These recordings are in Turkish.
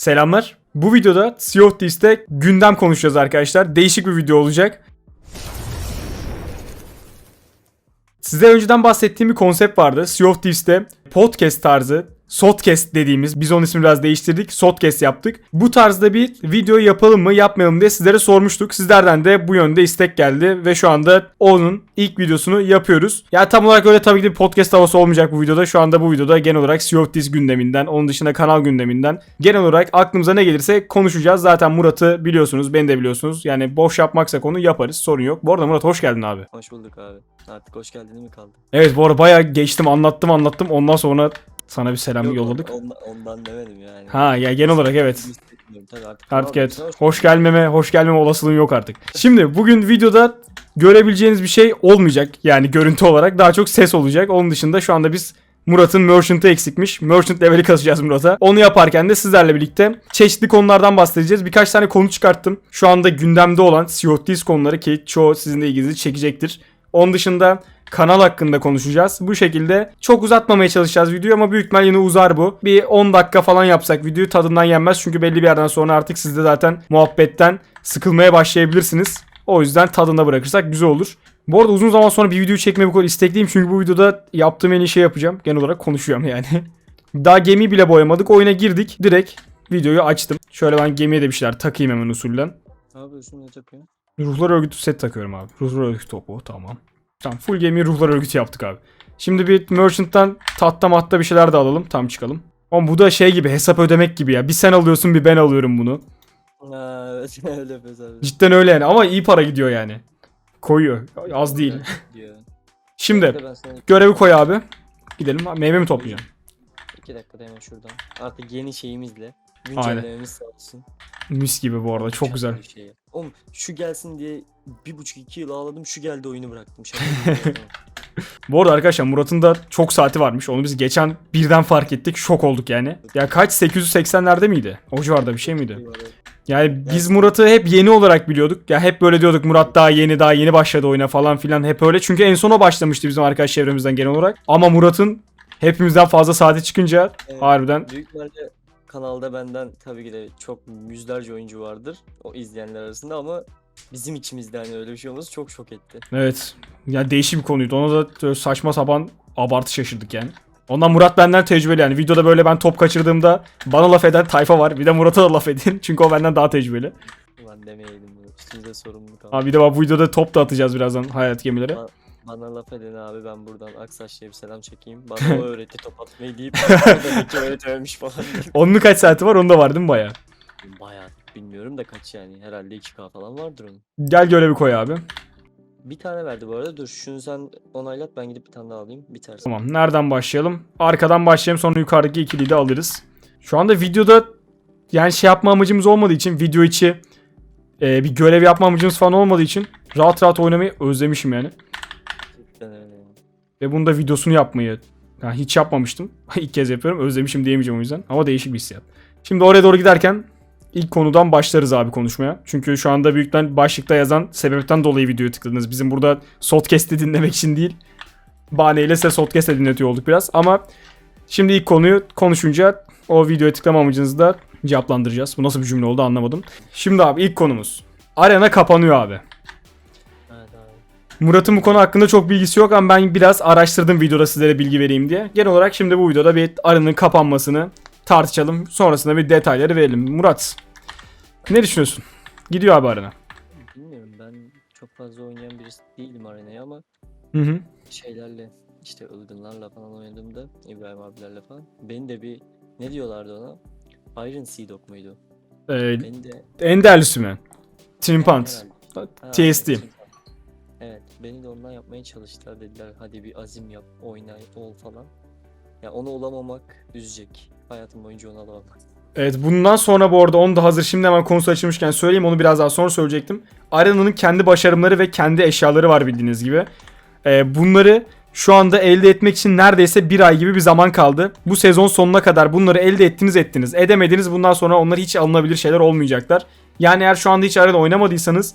Selamlar. Bu videoda Sea of Thieves'te gündem konuşacağız arkadaşlar. Değişik bir video olacak. Size önceden bahsettiğim bir konsept vardı. Sea of Thieves'te podcast tarzı, Sotcast dediğimiz, biz onun ismini biraz değiştirdik, Sotcast yaptık. Bu tarzda bir video yapalım mı, yapmayalım mı diye sizlere sormuştuk. Sizlerden de bu yönde istek geldi ve şu anda onun ilk videosunu yapıyoruz. Ya tam olarak öyle tabii ki bir podcast havası olmayacak bu videoda. Şu anda bu videoda genel olarak Sea of Thieves gündeminden, onun dışında kanal gündeminden genel olarak aklımıza ne gelirse konuşacağız. Zaten Murat'ı biliyorsunuz, beni de biliyorsunuz. Yani boş yapmaksa konu yaparız, sorun yok. Bu arada Murat hoş geldin abi. Hoş bulduk abi. Artık hoş geldin mi kaldı? Evet bu arada bayağı geçtim anlattım anlattım ondan sonra sana bir selam Yok, yolladık. Ondan, ondan demedim yani. Ha ya genel olarak evet. Tabii artık, Artık evet. hoş- Hoş gelmeme, hoş gelmeme olasılığın yok artık. Şimdi bugün videoda görebileceğiniz bir şey olmayacak. Yani görüntü olarak daha çok ses olacak. Onun dışında şu anda biz Murat'ın Merchant'ı eksikmiş. Merchant leveli kasacağız Murat'a. Onu yaparken de sizlerle birlikte çeşitli konulardan bahsedeceğiz. Birkaç tane konu çıkarttım. Şu anda gündemde olan Thieves konuları ki çoğu sizin de ilginizi çekecektir. Onun dışında kanal hakkında konuşacağız. Bu şekilde çok uzatmamaya çalışacağız videoyu ama büyük ihtimal yine uzar bu. Bir 10 dakika falan yapsak videoyu tadından yenmez. Çünkü belli bir yerden sonra artık siz de zaten muhabbetten sıkılmaya başlayabilirsiniz. O yüzden tadında bırakırsak güzel olur. Bu arada uzun zaman sonra bir video çekmeye bu kadar istekliyim. Çünkü bu videoda yaptığım en iyi şey yapacağım. Genel olarak konuşuyorum yani. Daha gemi bile boyamadık. Oyuna girdik. Direkt videoyu açtım. Şöyle ben gemiye de bir şeyler takayım hemen usulden. Ne yapıyorsun? Ne takıyorsun? Ruhlar örgütü set takıyorum abi. Ruhlar örgütü topu tamam. Tamam full gemi ruhlar örgütü yaptık abi. Şimdi bir merchant'tan tatta matta bir şeyler de alalım. Tam çıkalım. Ama bu da şey gibi hesap ödemek gibi ya. Bir sen alıyorsun bir ben alıyorum bunu. Evet öyle yapıyoruz abi. Cidden öyle yani ama iyi para gidiyor yani. Koyuyor. Az değil. Diyor. Şimdi Ben sana görevi koy abi. Gidelim. Meyve mi toplayacağım? iki dakikada hemen şuradan. Artık yeni şeyimizle. Güncellememiz sağ olsun. Mis gibi bu arada. Çok güzel. bir şey. Oğlum şu gelsin diye bir buçuk iki yıl ağladım. Şu geldi oyunu bıraktım. Bu arada arkadaşlar Murat'ın da çok saati varmış. Onu biz geçen birden fark ettik. Şok olduk yani. Ya kaç? 880'lerde miydi? O civarda bir şey miydi? Yani biz Murat'ı hep yeni olarak biliyorduk. Ya hep böyle diyorduk Murat daha yeni daha yeni başladı oyuna falan filan hep öyle. Çünkü en sona başlamıştı bizim arkadaş çevremizden genel olarak. Ama Murat'ın hepimizden fazla saati çıkınca Evet. harbiden Büyük ihtimalle kanalda benden tabii ki de çok yüzlerce oyuncu vardır o izleyenler arasında ama bizim içimizde hani öyle bir şey olması çok şok etti. evet. Ya değişik bir konuydu. Ona da saçma sapan abartı şaşırdık yani. Ondan Murat benden tecrübeli yani. Videoda böyle ben top kaçırdığımda bana laf eden tayfa var. Bir de Murat'a da laf edin. Çünkü o benden daha tecrübeli. Ulan demeyeydim bunu. Üstümüze sorumluluk aldık. Ha bir de bak bu videoda top da atacağız birazdan hayat gemileri. Bana laf edin abi ben buradan Aksaçlı'ya bir selam çekeyim. Bana o öğretti top atmayı deyip demek ki öğretememiş falan. Onun kaç saati var? Onun da var değil mi baya? Bayağı bilmiyorum da kaç yani. Herhalde 2K falan vardır onun. Gel görevi koy abi. Bir tane verdi bu arada. Dur şunu sen onaylat ben gidip bir tane daha alayım. Biter. Tamam nereden başlayalım? Arkadan başlayalım sonra yukarıdaki ikiliyi de alırız. Şu anda videoda yani şey yapma amacımız olmadığı için video içi e, bir görev yapma amacımız falan olmadığı için rahat rahat oynamayı özlemişim yani. Ve bunu da videosunu yapmayı yani hiç yapmamıştım. İlk kez yapıyorum. Özlemişim diyemeyeceğim o yüzden. Ama değişik bir hissiyat. Şimdi oraya doğru giderken ilk konudan başlarız abi konuşmaya. Çünkü şu anda büyükten başlıkta yazan sebepten dolayı videoyu tıkladınız. Bizim burada Sotcast'i dinlemek için değil. Bahaneyle size Sotcast'e dinletiyor olduk biraz. Ama şimdi ilk konuyu konuşunca o videoya tıklama amacınızı da cevaplandıracağız. Bu nasıl bir cümle oldu anlamadım. Şimdi abi ilk konumuz. Arena kapanıyor abi. Murat'ın bu konu hakkında çok bilgisi yok ama ben biraz araştırdım videoda sizlere bilgi vereyim diye. Genel olarak şimdi bu videoda bir aranın kapanmasını tartışalım. Sonrasında bir detayları verelim. Murat ne düşünüyorsun? Gidiyor abi arena. Bilmiyorum ben çok fazla oynayan birisi değilim arenaya ama Hı hı. şeylerle işte ılgınlarla falan oynadığımda İbrahim abilerle falan beni de bir ne diyorlardı ona? Iron Sea Dog muydu? Ee, Beni de en değerlisi mi? Trimpant. Trimpant. Evet, beni de ondan yapmaya çalıştılar dediler. Hadi bir azim yap, oyna, ol falan. Ya onu olamamak üzecek. Hayatım boyunca onu alamamak. Evet bundan sonra bu arada onu da hazır şimdi hemen konusu açılmışken söyleyeyim onu biraz daha sonra söyleyecektim. Arena'nın kendi başarımları ve kendi eşyaları var bildiğiniz gibi. Ee, bunları şu anda elde etmek için neredeyse bir ay gibi bir zaman kaldı. Bu sezon sonuna kadar bunları elde ettiniz ettiniz. Edemediniz bundan sonra onlar hiç alınabilir şeyler olmayacaklar. Yani eğer şu anda hiç Arena oynamadıysanız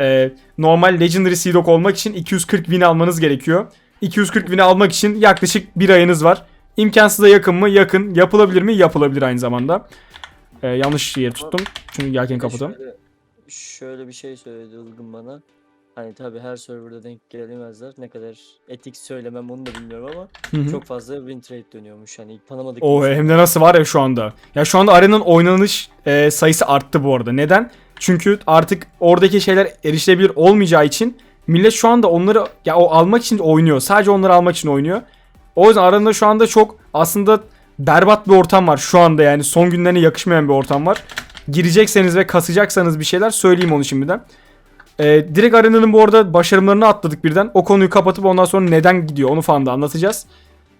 e, normal Legendary Sea Dog olmak için 240 win almanız gerekiyor. 240 win almak için yaklaşık bir ayınız var. İmkansıza yakın mı? Yakın. Yapılabilir mi? Yapılabilir aynı zamanda. Ee, yanlış yeri tuttum. Çünkü de kapatalım. Şöyle, şöyle bir şey söyledi Ilgın bana. Hani tabii her serverda denk gelemezler. Ne kadar etik söylemem onu da bilmiyorum ama Hı hı. çok fazla win trade dönüyormuş. Hani tanımadık O insan- hem de nasıl var ya şu anda. Ya şu anda arenanın oynanış e, sayısı arttı bu arada. Neden? Çünkü artık oradaki şeyler erişilebilir olmayacağı için millet şu anda onları ya o almak için oynuyor. Sadece onları almak için oynuyor. O yüzden aranında şu anda çok aslında berbat bir ortam var şu anda yani son günlerine yakışmayan bir ortam var. Girecekseniz ve kasacaksanız bir şeyler söyleyeyim onu şimdiden. Ee, direkt arenanın bu arada başarımlarını atladık birden. O konuyu kapatıp ondan sonra neden gidiyor onu falan da anlatacağız.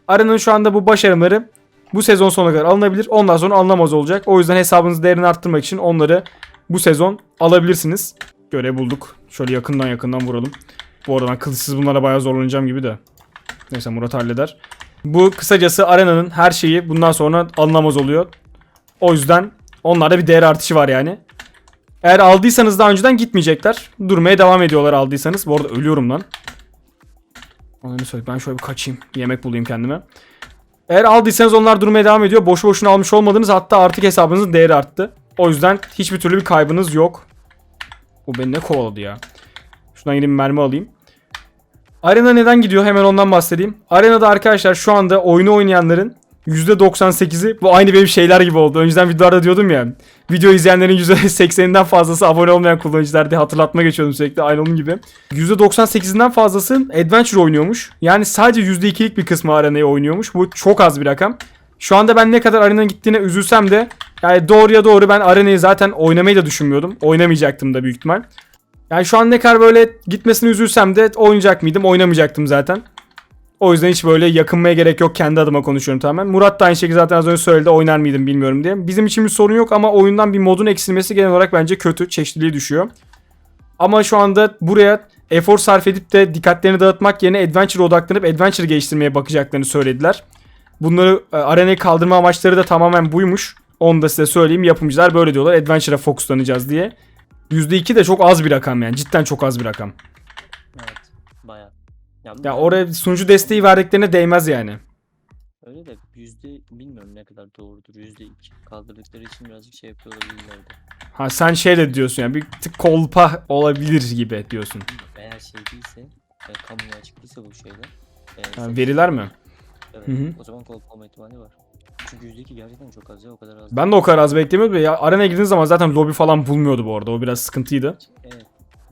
Arenanın şu anda bu başarımları bu sezon sonuna kadar alınabilir. Ondan sonra alınamaz olacak. O yüzden hesabınızın değerini arttırmak için onları bu sezon alabilirsiniz. Görev bulduk. Şöyle yakından yakından vuralım. Bu arada kılıçsız bunlara bayağı zorlanacağım gibi de. Neyse Murat halleder. Bu kısacası arenanın her şeyi bundan sonra alınamaz oluyor. O yüzden onlarda bir değer artışı var yani. Eğer aldıysanız daha önceden gitmeyecekler. Durmaya devam ediyorlar aldıysanız. Bu arada ölüyorum lan. Onu söyle. Ben şöyle bir kaçayım. Yemek bulayım kendime. Eğer aldıysanız onlar durmaya devam ediyor. Boşu boşuna almış olmadınız. Hatta artık hesabınızın değeri arttı. O yüzden hiçbir türlü bir kaybınız yok. Bu beni ne kovaladı ya. Şuradan yine bir mermi alayım. Arena neden gidiyor? Hemen ondan bahsedeyim. Arenada arkadaşlar şu anda oyunu oynayanların %98'i bu aynı benim şeyler gibi oldu. Önceden videolarda diyordum ya. Video izleyenlerin %80'inden fazlası abone olmayan kullanıcılar diye hatırlatma geçiyordum sürekli. Aynı onun gibi. %98'inden fazlası Adventure oynuyormuş. Yani sadece %2'lik bir kısmı arenayı oynuyormuş. Bu çok az bir rakam. Şu anda ben ne kadar arenanın gittiğine üzülsem de yani doğruya doğru ben arenayı zaten oynamayı da düşünmüyordum. Oynamayacaktım da büyük ihtimal. Yani şu an ne kadar böyle gitmesine üzülsem de oynayacak mıydım? Oynamayacaktım zaten. O yüzden hiç böyle yakınmaya gerek yok. Kendi adıma konuşuyorum tamamen. Murat da aynı şekilde zaten az önce söyledi oynar mıydım bilmiyorum diye. Bizim için bir sorun yok ama oyundan bir modun eksilmesi genel olarak bence kötü. Çeşitliliği düşüyor. Ama şu anda buraya efor sarf edip de dikkatlerini dağıtmak yerine Adventure odaklanıp Adventure geliştirmeye bakacaklarını söylediler. Bunları e, arenayı kaldırma amaçları da tamamen buymuş. Onu da size söyleyeyim. Yapımcılar böyle diyorlar. Adventure'a fokuslanacağız diye. %2 de çok az bir rakam yani. Cidden çok az bir rakam. Evet. Baya. Ya, Ya oraya sunucu desteği verdiklerine değmez yani. Öyle de yüzde bilmiyorum ne kadar doğrudur. Yüzde iki kaldırdıkları için birazcık şey yapıyor olabilirlerdi. Ha sen şey de diyorsun yani bir tık kolpa olabilir gibi diyorsun. Eğer şey değilse, e, kamuya açık değilse bu şeyler. E, Ha, veriler mi? Evet, Hı hı. O zaman kol olma ihtimali var. Çünkü yüzde iki gerçekten çok az ya o kadar az. Ben de o kadar az beklemiyordum ya. Arenaya girdiğiniz zaman zaten lobi falan bulmuyordu bu arada. O biraz sıkıntıydı. Evet.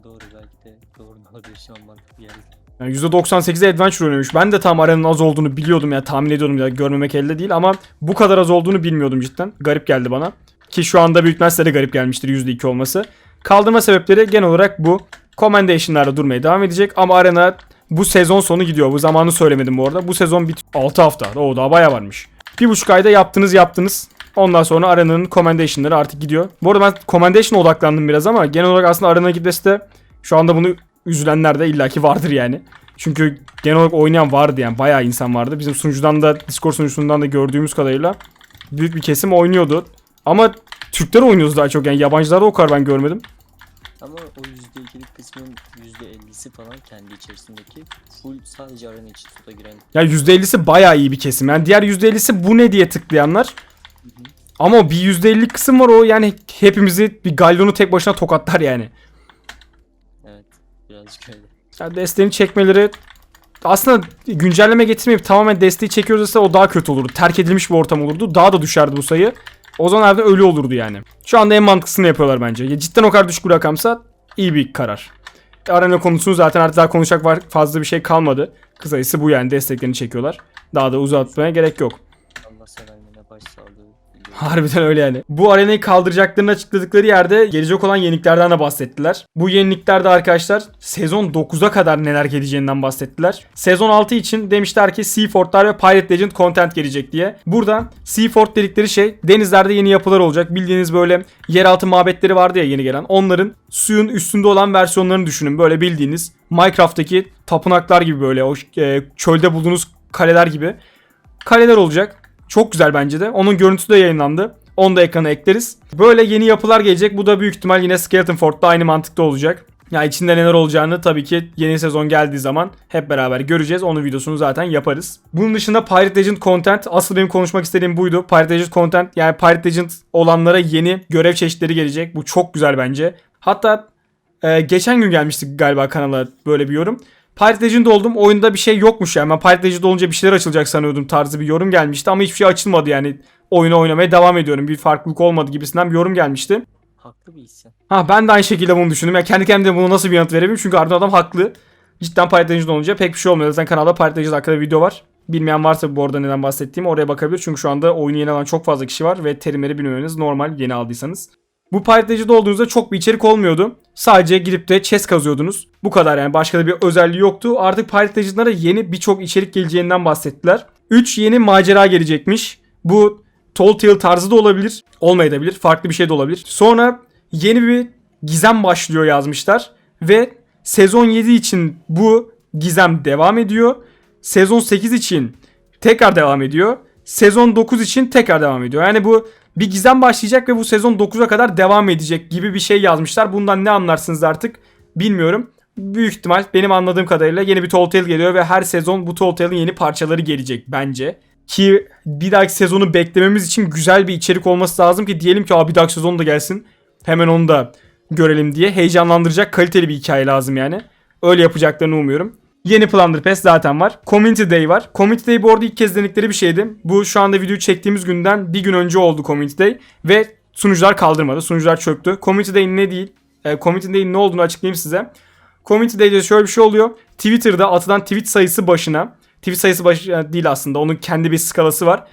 Doğru belki de doğru olabilir şu an mantıklı geldi. Yani %98'de Adventure oynuyormuş. Ben de tam arenanın az olduğunu biliyordum ya tahmin ediyordum ya görmemek elde değil ama bu kadar az olduğunu bilmiyordum cidden. Garip geldi bana. Ki şu anda büyük de garip gelmiştir %2 olması. Kaldırma sebepleri genel olarak bu. Commendation'larda durmaya devam edecek ama arena bu sezon sonu gidiyor. Bu zamanı söylemedim bu arada. Bu sezon bit 6 hafta. O daha bayağı varmış. Bir buçuk ayda yaptınız yaptınız. Ondan sonra arenanın commendation'ları artık gidiyor. Bu arada ben commendation'a odaklandım biraz ama genel olarak aslında arena gitmesi de şu anda bunu üzülenler de illaki vardır yani. Çünkü genel olarak oynayan vardı yani bayağı insan vardı. Bizim sunucudan da Discord sunucusundan da gördüğümüz kadarıyla büyük bir kesim oynuyordu. Ama Türkler oynuyordu daha çok yani yabancılarda o kadar ben görmedim. Ama o yüzde ikilik kısmın yüzde ellisi falan kendi içerisindeki full sadece arena için tuta giren. Ya %50'si bayağı iyi bir kesim. Yani diğer %50'si bu ne diye tıklayanlar. Ama o bir %50 kısım var o yani hepimizi bir galyonu tek başına tokatlar yani. Evet. Birazcık öyle. Ya desteğini çekmeleri aslında güncelleme getirmeyip tamamen desteği çekiyoruz ise o daha kötü olurdu. Terk edilmiş bir ortam olurdu. Daha da düşerdi bu sayı. O zaman harbiden ölü olurdu yani. Şu anda en mantıklısını yapıyorlar bence. Ya cidden o kadar düşük bir rakamsa iyi bir karar. Arena konusunu zaten artık daha konuşacak var fazla bir şey kalmadı. Kısacası bu yani desteklerini çekiyorlar. Daha da uzatmaya gerek yok. Harbiden öyle yani. Bu arenayı kaldıracaklarını açıkladıkları yerde gelecek olan yeniliklerden de bahsettiler. Bu yeniliklerde arkadaşlar sezon 9'a kadar neler geleceğinden bahsettiler. Sezon 6 için demişler ki Seafort'lar ve Pirate Legend content gelecek diye. Burada Seafort dedikleri şey denizlerde yeni yapılar olacak. Bildiğiniz böyle yeraltı mabetleri vardı ya yeni gelen. Onların suyun üstünde olan versiyonlarını düşünün. Böyle bildiğiniz Minecraft'taki tapınaklar gibi böyle o e, çölde bulduğunuz kaleler gibi kaleler olacak. Çok güzel bence de. Onun görüntüsü de yayınlandı. Onu da ekrana ekleriz. Böyle yeni yapılar gelecek. Bu da büyük ihtimal yine Skeleton Fort'ta aynı mantıkta olacak. Ya içinde neler olacağını tabii ki yeni sezon geldiği zaman hep beraber göreceğiz. Onun videosunu zaten yaparız. Bunun dışında Pirate Legend content asıl benim konuşmak istediğim buydu. Pirate Legend content yani Pirate Legend olanlara yeni görev çeşitleri gelecek. Bu çok güzel bence. Hatta e, geçen gün gelmiştik galiba kanala böyle bir yorum. Pirate Legend oldum oyunda bir şey yokmuş yani. Ben Pirate Legend olunca bir şeyler açılacak sanıyordum tarzı bir yorum gelmişti ama hiçbir şey açılmadı yani. Oyunu oynamaya devam ediyorum. Bir farklılık olmadı gibisinden bir yorum gelmişti. Haklı bir isyan. Ha ben de aynı şekilde bunu düşündüm. Ya kendi kendime bunu nasıl bir yanıt verebilirim? Çünkü ardından adam haklı. Cidden Pirate Legend olunca pek bir şey olmuyor. Zaten kanalda Pirate Legend hakkında video var. Bilmeyen varsa bu arada neden bahsettiğim oraya bakabilir. Çünkü şu anda oyunu yeni alan çok fazla kişi var ve terimleri bilmemeniz normal yeni aldıysanız. Bu Pirate olduğunuzda çok bir içerik olmuyordu. Sadece gidip de chest kazıyordunuz. Bu kadar yani başka da bir özelliği yoktu. Artık Pirate yeni birçok içerik geleceğinden bahsettiler. 3 yeni macera gelecekmiş. Bu Tall Tale tarzı da olabilir. Olmayabilir. Farklı bir şey de olabilir. Sonra yeni bir gizem başlıyor yazmışlar. Ve sezon 7 için bu gizem devam ediyor. Sezon 8 için tekrar devam ediyor. Sezon 9 için tekrar devam ediyor. Yani bu bir gizem başlayacak ve bu sezon 9'a kadar devam edecek gibi bir şey yazmışlar. Bundan ne anlarsınız artık bilmiyorum. Büyük ihtimal benim anladığım kadarıyla yeni bir Tall Tale geliyor ve her sezon bu Tall Tale'in yeni parçaları gelecek bence. Ki bir dahaki sezonu beklememiz için güzel bir içerik olması lazım ki diyelim ki Aa, bir dahaki sezon da gelsin. Hemen onu da görelim diye heyecanlandıracak kaliteli bir hikaye lazım yani. Öyle yapacaklarını umuyorum. Yeni Plunder Pass zaten var. Community Day var. Community Day bu arada ilk kez denedikleri bir şeydi. Bu şu anda videoyu çektiğimiz günden bir gün önce oldu Community Day. Ve sunucular kaldırmadı. Sunucular çöktü. Community Day ne değil? E, Community Day'in ne olduğunu açıklayayım size. Community Day'de şöyle bir şey oluyor. Twitter'da atılan tweet sayısı başına. Tweet sayısı başına değil aslında. Onun kendi bir skalası var.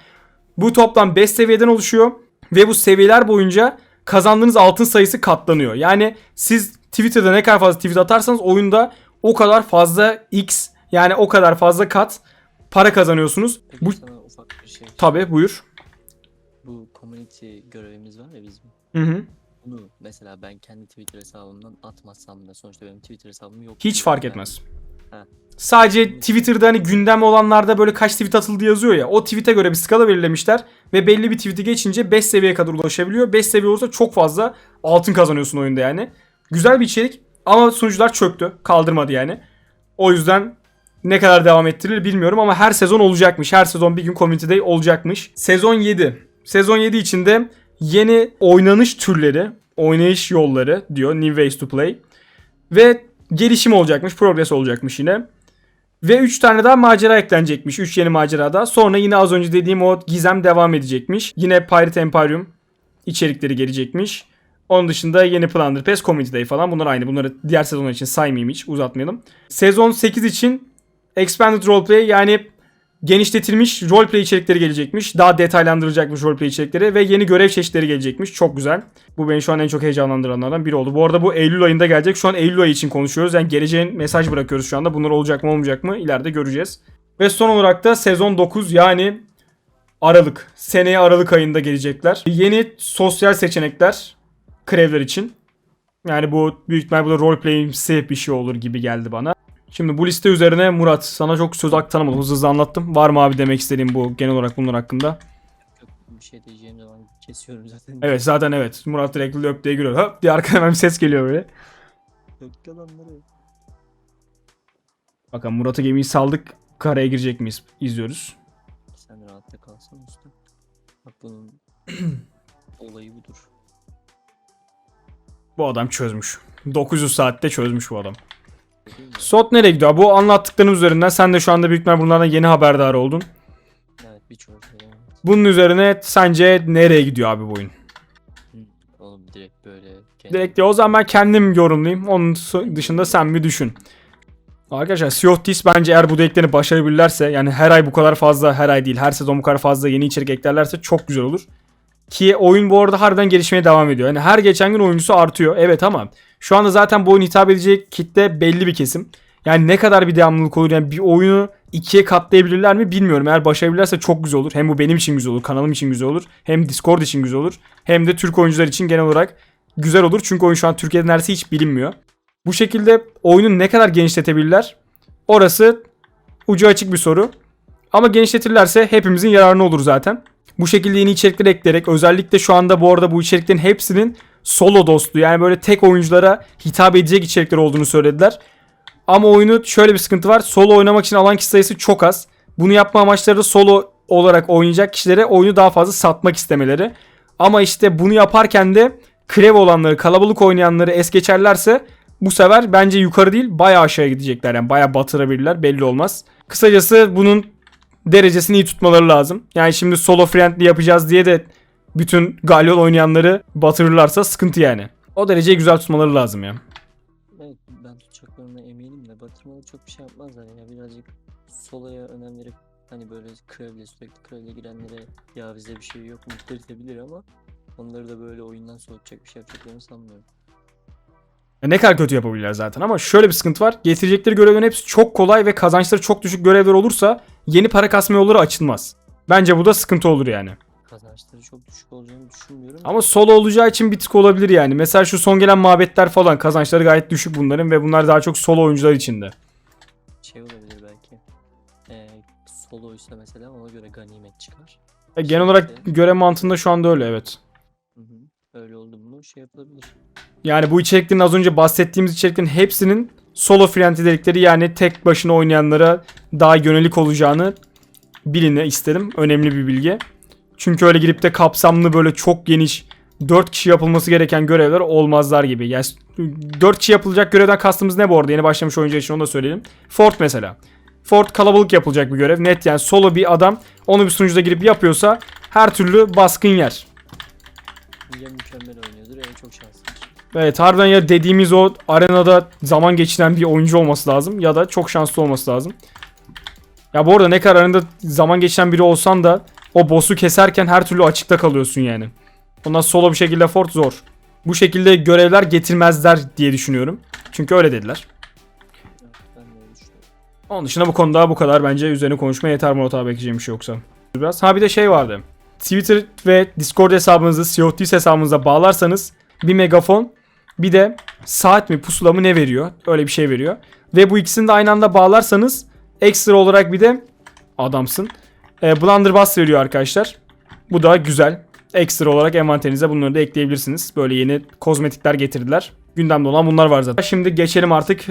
Bu toplam 5 seviyeden oluşuyor. Ve bu seviyeler boyunca kazandığınız altın sayısı katlanıyor. Yani siz Twitter'da ne kadar fazla tweet atarsanız oyunda o kadar fazla x yani o kadar fazla kat para kazanıyorsunuz. Peki Bu sana ufak bir şey. tabi buyur. Bu community görevimiz var ya bizim. Hı hı. Bunu mesela ben kendi Twitter hesabımdan atmazsam da sonuçta benim Twitter hesabım yok. Hiç fark yani. etmez. Ha. Sadece Twitter'da hani gündem olanlarda böyle kaç tweet atıldı yazıyor ya. O tweet'e göre bir skala belirlemişler ve belli bir tweet'i geçince 5 seviyeye kadar ulaşabiliyor. 5 seviye olursa çok fazla altın kazanıyorsun oyunda yani. Güzel bir içerik ama sunucular çöktü. Kaldırmadı yani. O yüzden ne kadar devam ettirilir bilmiyorum ama her sezon olacakmış. Her sezon bir gün Community Day olacakmış. Sezon 7. Sezon 7 içinde yeni oynanış türleri, oynayış yolları diyor New Ways to Play. Ve gelişim olacakmış, progress olacakmış yine. Ve 3 tane daha macera eklenecekmiş. 3 yeni macera daha. Sonra yine az önce dediğim o gizem devam edecekmiş. Yine Pirate Emporium içerikleri gelecekmiş. Onun dışında yeni Plunder Pass, Community Day falan bunlar aynı. Bunları diğer sezonlar için saymayayım hiç uzatmayalım. Sezon 8 için Expanded Roleplay yani genişletilmiş roleplay içerikleri gelecekmiş. Daha detaylandırılacakmış roleplay içerikleri ve yeni görev çeşitleri gelecekmiş. Çok güzel. Bu beni şu an en çok heyecanlandıranlardan biri oldu. Bu arada bu Eylül ayında gelecek. Şu an Eylül ayı için konuşuyoruz. Yani geleceğin mesaj bırakıyoruz şu anda. Bunlar olacak mı olmayacak mı ileride göreceğiz. Ve son olarak da sezon 9 yani Aralık. Seneye Aralık ayında gelecekler. Yeni sosyal seçenekler krevler için. Yani bu büyük ihtimalle bu da roleplay'imsi bir şey olur gibi geldi bana. Şimdi bu liste üzerine Murat sana çok söz hakkı tanımadım. Hızlı hızlı anlattım. Var mı abi demek istediğim bu genel olarak bunlar hakkında? Yok bir şey diyeceğim zaman kesiyorum zaten. Evet zaten evet. Murat direkt löp diye giriyor. Höp diye arkadan hemen ses geliyor böyle. Yok yalanları. Bakalım Murat'a gemiyi saldık. Karaya girecek miyiz? İzliyoruz. Sen rahatta kalsana usta. Bak bunun olayı budur. Bu adam çözmüş. 900 saatte çözmüş bu adam. Sot nereye gidiyor? Bu anlattıklarım üzerinden sen de şu anda büyük ihtimal bunlardan yeni haberdar oldun. Evet birçoğu şey. Bunun üzerine sence nereye gidiyor abi bu oyun? Oğlum direkt böyle. kendi- Direkt ya o zaman ben kendim yorumlayayım. Onun dışında sen bir düşün. Arkadaşlar Sea of Thieves bence eğer bu dediklerini başarabilirlerse yani her ay bu kadar fazla her ay değil her sezon bu kadar fazla yeni içerik eklerlerse çok güzel olur. Ki oyun bu arada harbiden gelişmeye devam ediyor. Yani her geçen gün oyuncusu artıyor. Evet ama şu anda zaten bu oyun hitap edecek kitle belli bir kesim. Yani ne kadar bir devamlılık olur yani bir oyunu ikiye katlayabilirler mi bilmiyorum. Eğer başarabilirlerse çok güzel olur. Hem bu benim için güzel olur, kanalım için güzel olur. Hem Discord için güzel olur. Hem de Türk oyuncular için genel olarak güzel olur. Çünkü oyun şu an Türkiye'de neredeyse hiç bilinmiyor. Bu şekilde oyunu ne kadar genişletebilirler? Orası ucu açık bir soru. Ama genişletirlerse hepimizin yararına olur zaten. Bu şekilde yeni içerikler ekleyerek özellikle şu anda bu arada bu içeriklerin hepsinin solo dostu yani böyle tek oyunculara hitap edecek içerikler olduğunu söylediler. Ama oyunu şöyle bir sıkıntı var. Solo oynamak için alan kişi sayısı çok az. Bunu yapma amaçları da solo olarak oynayacak kişilere oyunu daha fazla satmak istemeleri. Ama işte bunu yaparken de krev olanları, kalabalık oynayanları es geçerlerse bu sefer bence yukarı değil bayağı aşağıya gidecekler. Yani bayağı batırabilirler belli olmaz. Kısacası bunun derecesini iyi tutmaları lazım. Yani şimdi solo friendly yapacağız diye de bütün Galyon oynayanları batırırlarsa sıkıntı yani. O dereceyi güzel tutmaları lazım ya. Evet ben tutacaklarına eminim de batırmalı çok bir şey yapmazlar ya birazcık soloya önem verip hani böyle krevle sürekli krevle girenlere ya bize bir şey yok mu dedirtebilir ama onları da böyle oyundan soğutacak bir şey yapacaklarını sanmıyorum. Ne kadar kötü yapabilirler zaten ama şöyle bir sıkıntı var. Getirecekleri görevlerin hepsi çok kolay ve kazançları çok düşük görevler olursa yeni para kasma yolları açılmaz. Bence bu da sıkıntı olur yani. Kazançları çok düşük olacağını düşünmüyorum. Ama solo olacağı için bir tık olabilir yani. Mesela şu son gelen mabetler falan kazançları gayet düşük bunların ve bunlar daha çok solo oyuncular içinde. şey olabilir belki. Ee, soloysa mesela ona göre ganimet çıkar. E, genel olarak görev mantığında şu anda öyle evet. Hı hı. Öyle oldu mu şey yapılabilir. Yani bu içeriklerin az önce bahsettiğimiz içeriklerin hepsinin solo friendly dedikleri yani tek başına oynayanlara daha yönelik olacağını biline isterim. Önemli bir bilgi. Çünkü öyle girip de kapsamlı böyle çok geniş 4 kişi yapılması gereken görevler olmazlar gibi. Yani 4 kişi yapılacak görevden kastımız ne bu arada? Yeni başlamış oyuncu için onu da söyleyelim. Fort mesela. Fort kalabalık yapılacak bir görev. Net yani solo bir adam onu bir sunucuda girip yapıyorsa her türlü baskın yer. Mükemmel oynuyordur ya çok şanslı. Evet harbiden ya dediğimiz o arenada zaman geçiren bir oyuncu olması lazım ya da çok şanslı olması lazım. Ya bu arada ne kadar arenada zaman geçiren biri olsan da o boss'u keserken her türlü açıkta kalıyorsun yani. Ondan solo bir şekilde fort zor. Bu şekilde görevler getirmezler diye düşünüyorum. Çünkü öyle dediler. Onun dışında bu konuda bu kadar bence üzerine konuşmaya yeter Murat abi bekleyeceğim bir şey yoksa. Biraz. Ha bir de şey vardı. Twitter ve Discord hesabınızı COTS hesabınıza bağlarsanız bir megafon bir de saat mi pusula mı ne veriyor? Öyle bir şey veriyor. Ve bu ikisini de aynı anda bağlarsanız ekstra olarak bir de adamsın. E, Blunderbuss veriyor arkadaşlar. Bu da güzel. Ekstra olarak envanterinize bunları da ekleyebilirsiniz. Böyle yeni kozmetikler getirdiler. Gündemde olan bunlar var zaten. Şimdi geçelim artık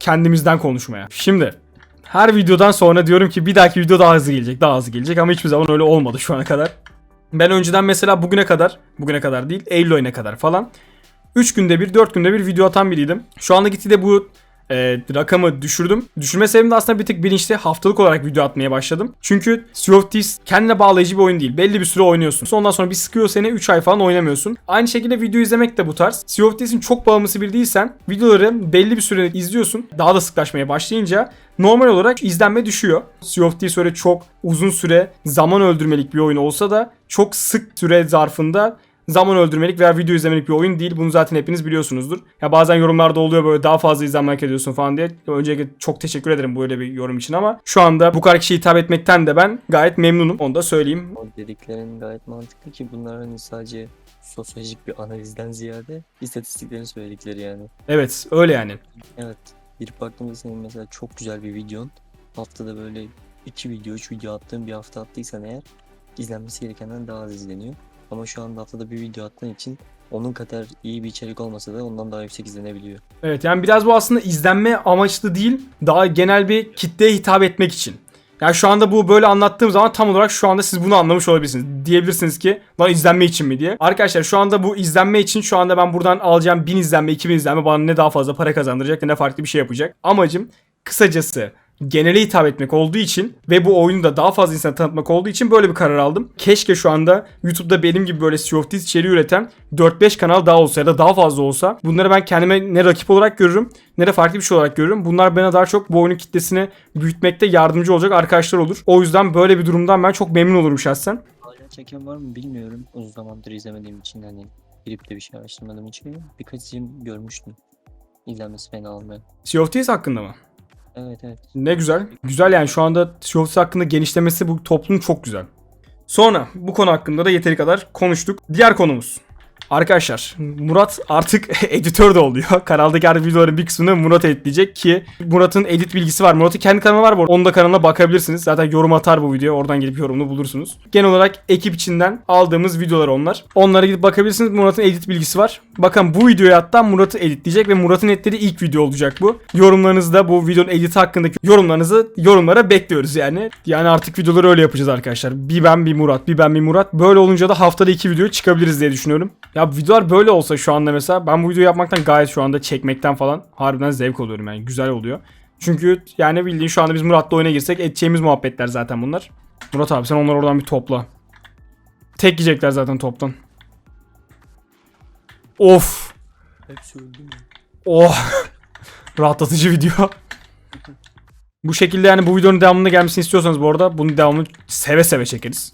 kendimizden konuşmaya. Şimdi her videodan sonra diyorum ki bir dahaki video daha hızlı gelecek, daha hızlı gelecek ama hiçbir zaman öyle olmadı şu ana kadar. Ben önceden mesela bugüne kadar, bugüne kadar değil, Eylül ayına kadar falan 3 günde bir, 4 günde bir video atan biriydim. Şu anda gitgide bu e, rakamı düşürdüm. Düşürme sebebim de aslında bir tık bilinçli haftalık olarak video atmaya başladım. Çünkü Sea of Thieves kendine bağlayıcı bir oyun değil. Belli bir süre oynuyorsun. Ondan sonra bir sıkıyor seni 3 ay falan oynamıyorsun. Aynı şekilde video izlemek de bu tarz. Sea of Thieves'in çok bağımlısı bir değilsen videoları belli bir süre izliyorsun. Daha da sıklaşmaya başlayınca normal olarak izlenme düşüyor. Sea of Thieves öyle çok uzun süre zaman öldürmelik bir oyun olsa da çok sık süre zarfında zaman öldürmelik veya video izlemelik bir oyun değil. Bunu zaten hepiniz biliyorsunuzdur. Ya bazen yorumlarda oluyor böyle daha fazla izlenme hak ediyorsun falan diye. Öncelikle çok teşekkür ederim böyle bir yorum için ama şu anda bu kadar kişiye hitap etmekten de ben gayet memnunum. Onu da söyleyeyim. O dediklerin gayet mantıklı ki bunlar hani sadece sosyolojik bir analizden ziyade istatistiklerin söyledikleri yani. Evet öyle yani. Evet. Bir baktığımda senin mesela çok güzel bir videon. Haftada böyle 2 video, 3 video attığın bir hafta attıysan eğer izlenmesi gerekenden daha az izleniyor. Ama şu anda haftada bir video attığın için onun kadar iyi bir içerik olmasa da ondan daha yüksek izlenebiliyor. Evet yani biraz bu aslında izlenme amaçlı değil. Daha genel bir kitleye hitap etmek için. Yani şu anda bu böyle anlattığım zaman tam olarak şu anda siz bunu anlamış olabilirsiniz. Diyebilirsiniz ki lan izlenme için mi diye. Arkadaşlar şu anda bu izlenme için şu anda ben buradan alacağım 1000 izlenme 2000 izlenme bana ne daha fazla para kazandıracak ne farklı bir şey yapacak. Amacım kısacası genele hitap etmek olduğu için ve bu oyunu da daha fazla insana tanıtmak olduğu için böyle bir karar aldım. Keşke şu anda YouTube'da benim gibi böyle Sea of Thieves içeriği üreten 4-5 kanal daha olsa ya da daha fazla olsa bunları ben kendime ne rakip olarak görürüm ne de farklı bir şey olarak görürüm. Bunlar bana daha çok bu oyunun kitlesini büyütmekte yardımcı olacak arkadaşlar olur. O yüzden böyle bir durumdan ben çok memnun olurum şahsen. Hala çeken var mı bilmiyorum. Uzun zamandır izlemediğim için hani girip de bir şey araştırmadığım için birkaç izim görmüştüm. İzlenmesi fena olmayan. Sea of Thieves hakkında mı? Evet evet. Ne güzel. Güzel yani şu anda Sea of Thieves hakkında genişlemesi bu toplum çok güzel. Sonra bu konu hakkında da yeteri kadar konuştuk. Diğer konumuz. Arkadaşlar Murat artık editör de oluyor. Kanaldaki her videoların bir kısmını Murat editleyecek ki Murat'ın edit bilgisi var. Murat'ın kendi kanalı var bu arada. Onun da kanalına bakabilirsiniz. Zaten yorum atar bu video. Oradan gidip yorumunu bulursunuz. Genel olarak ekip içinden aldığımız videolar onlar. Onlara gidip bakabilirsiniz. Murat'ın edit bilgisi var. Bakın bu videoyu hatta Murat'ı editleyecek ve Murat'ın editlediği ilk video olacak bu. Yorumlarınızı da bu videonun editi hakkındaki yorumlarınızı yorumlara bekliyoruz yani. Yani artık videoları öyle yapacağız arkadaşlar. Bir ben bir Murat, bir ben bir Murat. Böyle olunca da haftada iki video çıkabiliriz diye düşünüyorum. Ya videolar böyle olsa şu anda mesela ben bu videoyu yapmaktan gayet şu anda çekmekten falan harbiden zevk alıyorum yani güzel oluyor. Çünkü yani bildiğin şu anda biz Murat'la oyuna girsek edeceğimiz muhabbetler zaten bunlar. Murat abi sen onları oradan bir topla. Tek yiyecekler zaten toptan. Of. Hepsi öldü mü? Oh. Rahatlatıcı video. bu şekilde yani bu videonun devamını gelmesini istiyorsanız bu arada bunun devamını seve seve çekeriz.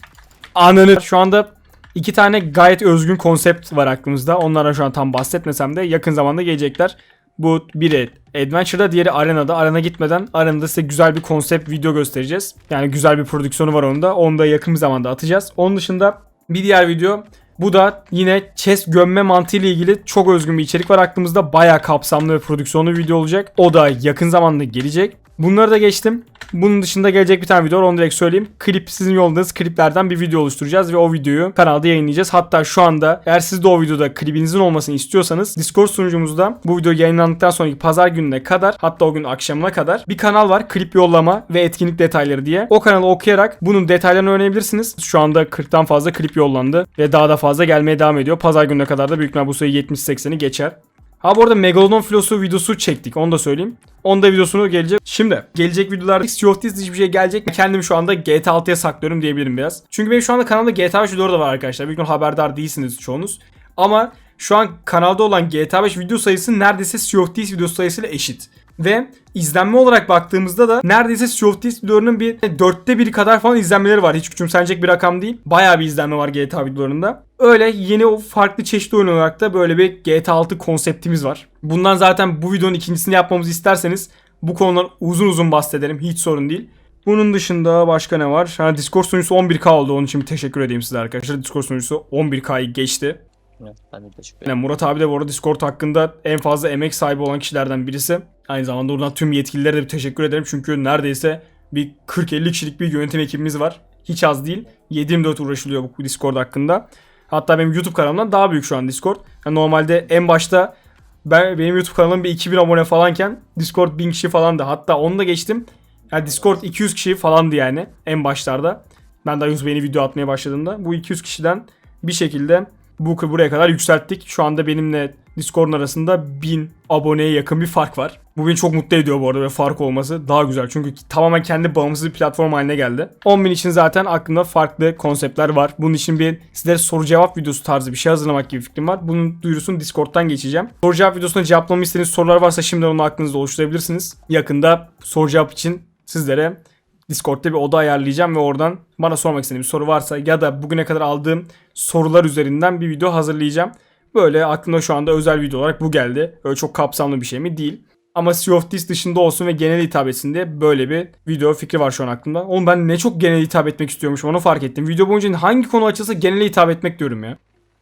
Ananı. Şu anda iki tane gayet özgün konsept var aklımızda. Onlara şu an tam bahsetmesem de yakın zamanda gelecekler. Bu biri Adventure'da diğeri Arena'da. Arena gitmeden Arena'da size güzel bir konsept video göstereceğiz. Yani güzel bir prodüksiyonu var onda. Onu da yakın zamanda atacağız. Onun dışında bir diğer video bu da yine chest gömme mantığı ile ilgili çok özgün bir içerik var aklımızda. Bayağı kapsamlı ve prodüksiyonlu bir video olacak. O da yakın zamanda gelecek. Bunları da geçtim. Bunun dışında gelecek bir tane video var onu direkt söyleyeyim. Klip sizin yolladığınız kliplerden bir video oluşturacağız ve o videoyu kanalda yayınlayacağız. Hatta şu anda eğer siz de o videoda klibinizin olmasını istiyorsanız Discord sunucumuzda bu video yayınlandıktan sonraki pazar gününe kadar hatta o gün akşamına kadar bir kanal var. Klip yollama ve etkinlik detayları diye. O kanalı okuyarak bunun detaylarını öğrenebilirsiniz. Şu anda 40'tan fazla klip yollandı ve daha da fazla gelmeye devam ediyor. Pazar gününe kadar da büyük ihtimal bu sayı 70-80'i geçer. Ha bu arada Megalodon filosu videosu çektik onu da söyleyeyim. Onda videosunu gelecek. Şimdi gelecek videolarda Sea of Thieves hiçbir şey gelecek. Kendimi şu anda GTA 6'ya saklıyorum diyebilirim biraz. Çünkü benim şu anda kanalda GTA 5 videoları da var arkadaşlar. Büyük haberdar değilsiniz çoğunuz. Ama şu an kanalda olan GTA 5 video sayısı neredeyse Sea of Thieves video sayısıyla eşit. Ve izlenme olarak baktığımızda da neredeyse Sea of Thieves videolarının bir dörtte biri kadar falan izlenmeleri var. Hiç küçümsenecek bir rakam değil. Bayağı bir izlenme var GTA videolarında. Öyle yeni o farklı çeşitli oyun olarak da böyle bir GTA 6 konseptimiz var. Bundan zaten bu videonun ikincisini yapmamızı isterseniz bu konular uzun uzun bahsederim. Hiç sorun değil. Bunun dışında başka ne var? Ha, Discord sunucusu 11K oldu. Onun için bir teşekkür edeyim size arkadaşlar. Discord sunucusu 11K'yı geçti. Evet, ben de teşekkür ederim. Yani Murat abi de bu arada Discord hakkında en fazla emek sahibi olan kişilerden birisi. Aynı zamanda buradan tüm yetkililere de bir teşekkür ederim. Çünkü neredeyse bir 40-50 kişilik bir yönetim ekibimiz var. Hiç az değil. 7-24 uğraşılıyor bu Discord hakkında. Hatta benim YouTube kanalımdan daha büyük şu an Discord. Yani normalde en başta ben benim YouTube kanalım bir 2000 abone falanken Discord 1000 kişi falandı. Hatta onu da geçtim. Yani Discord 200 kişi falandı yani en başlarda. Ben daha YouTube'a yeni video atmaya başladığımda. Bu 200 kişiden bir şekilde bu buraya kadar yükselttik. Şu anda benimle Discord'un arasında 1000 aboneye yakın bir fark var. Bu beni çok mutlu ediyor bu arada ve fark olması daha güzel. Çünkü tamamen kendi bağımsız bir platform haline geldi. 10.000 için zaten aklımda farklı konseptler var. Bunun için bir sizlere soru cevap videosu tarzı bir şey hazırlamak gibi fikrim var. Bunun duyurusunu Discord'dan geçeceğim. Soru cevap videosunda cevaplamamı istediğiniz sorular varsa şimdiden onu aklınızda oluşturabilirsiniz. Yakında soru cevap için sizlere Discord'da bir oda ayarlayacağım ve oradan bana sormak istediğiniz soru varsa ya da bugüne kadar aldığım sorular üzerinden bir video hazırlayacağım. Böyle aklımda şu anda özel video olarak bu geldi. Öyle çok kapsamlı bir şey mi? Değil. Ama Sea of Thieves dışında olsun ve genel hitap etsin diye böyle bir video fikri var şu an aklımda. Oğlum ben ne çok genel hitap etmek istiyormuşum onu fark ettim. Video boyunca hangi konu açılsa genel hitap etmek diyorum ya.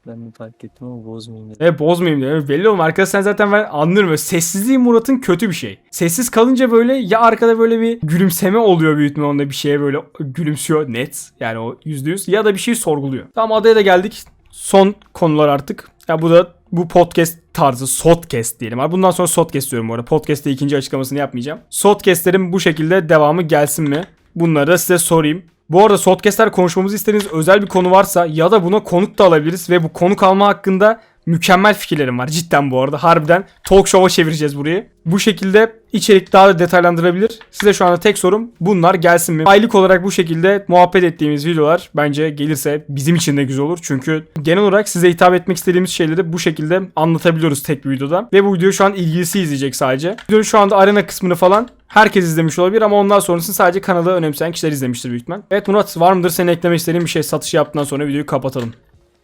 Ben bir fark ettim ama bozmayayım dedim. E bozmayayım diye. Evet, Belli oğlum arkada sen zaten ben anlarım. Böyle Sessizliği Murat'ın kötü bir şey. Sessiz kalınca böyle ya arkada böyle bir gülümseme oluyor büyük ihtimalle onda bir şeye böyle gülümsüyor net. Yani o yüzde yüz. Ya da bir şey sorguluyor. Tamam adaya da geldik. Son konular artık. Ya bu da bu podcast tarzı sotcast diyelim. Abi bundan sonra sotcast diyorum bu arada. Podcast'te ikinci açıklamasını yapmayacağım. Sotcast'lerin bu şekilde devamı gelsin mi? Bunları da size sorayım. Bu arada Sotcast'ler konuşmamızı istediğiniz özel bir konu varsa ya da buna konuk da alabiliriz ve bu konuk alma hakkında mükemmel fikirlerim var cidden bu arada. Harbiden talk show'a çevireceğiz burayı. Bu şekilde içerik daha da detaylandırabilir. Size şu anda tek sorum bunlar gelsin mi? Aylık olarak bu şekilde muhabbet ettiğimiz videolar bence gelirse bizim için de güzel olur. Çünkü genel olarak size hitap etmek istediğimiz şeyleri bu şekilde anlatabiliyoruz tek bir videoda. Ve bu videoyu şu an ilgilisi izleyecek sadece. Videonun şu anda arena kısmını falan herkes izlemiş olabilir ama ondan sonrasını sadece kanalı önemseyen kişiler izlemiştir büyük ihtimal. Evet Murat var mıdır senin eklemek istediğin bir şey satış yaptıktan sonra videoyu kapatalım.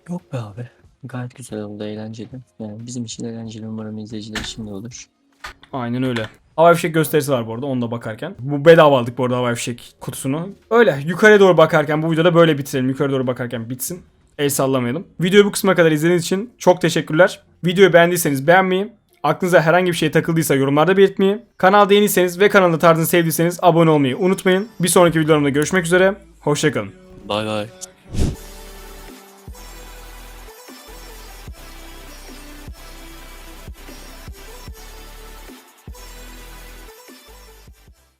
Yok be abi. Gayet güzel oldu, eğlenceli. Yani bizim için eğlenceli umarım izleyiciler için de olur. Aynen öyle. Havai fişek gösterisi var bu arada onu da bakarken. Bu bedava aldık bu arada havai fişek kutusunu. Öyle yukarı doğru bakarken bu videoda böyle bitirelim. Yukarı doğru bakarken bitsin. El sallamayalım. Videoyu bu kısma kadar izlediğiniz için çok teşekkürler. Videoyu beğendiyseniz beğenmeyi, aklınıza herhangi bir şey takıldıysa yorumlarda belirtmeyi, kanalda yeniyseniz ve kanalda tarzını sevdiyseniz abone olmayı unutmayın. Bir sonraki videolarımda görüşmek üzere. Hoşçakalın. Bay bay.